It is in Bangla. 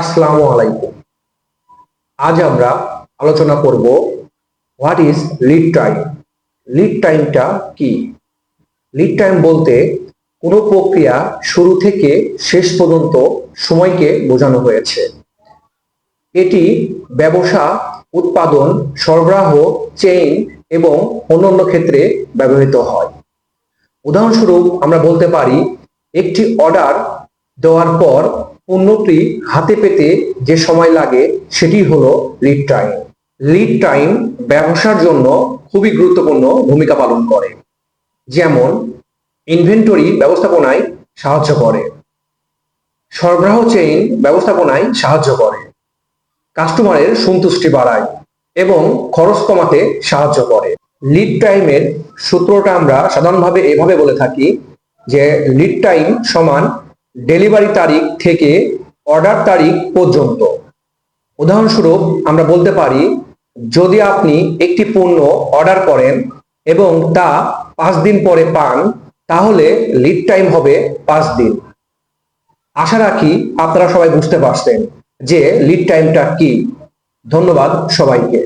আসসালামু আলাইকুম। আজ আমরা আলোচনা করব what is lead time lead টাইমটা কি? লিড টাইম বলতে কোনো প্রক্রিয়া শুরু থেকে শেষ পর্যন্ত সময়কে বোঝানো হয়েছে। এটি ব্যবসা, উৎপাদন, সরবরাহ চেইন এবং অন্যান্য ক্ষেত্রে ব্যবহৃত হয়। উদাহরণস্বরূপ আমরা বলতে পারি, একটি অর্ডার দেওয়ার পর পণ্যটি হাতে পেতে যে সময় লাগে, সেটি হলো লিড টাইম লিড টাইম ব্যবসার জন্য খুবই গুরুত্বপূর্ণ ভূমিকা পালন করে, যেমন ইনভেন্টরি ব্যবস্থাপনায় সাহায্য করে, সরবরাহ চেইন ব্যবস্থাপনায় সাহায্য করে কাস্টমারের সন্তুষ্টি বাড়ায় এবং খরচ কমাতে সাহায্য করে। লিড টাইমের সূত্রটা আমরা সাধারণভাবে এভাবে বলে থাকি যে লিড টাইম সমান ডেলিভারি তারিখ থেকে অর্ডার তারিখ পর্যন্ত। উদাহরণস্বরূপ, আমরা বলতে পারি, যদি আপনি একটি পণ্য অর্ডার করেন এবং তা পাঁচ দিন পরে পান, তাহলে লিড টাইম হবে পাঁচ দিন। আশা রাখি আপনারা সবাই বুঝতে পারছেন যে লিড টাইমটা কি। ধন্যবাদ সবাইকে।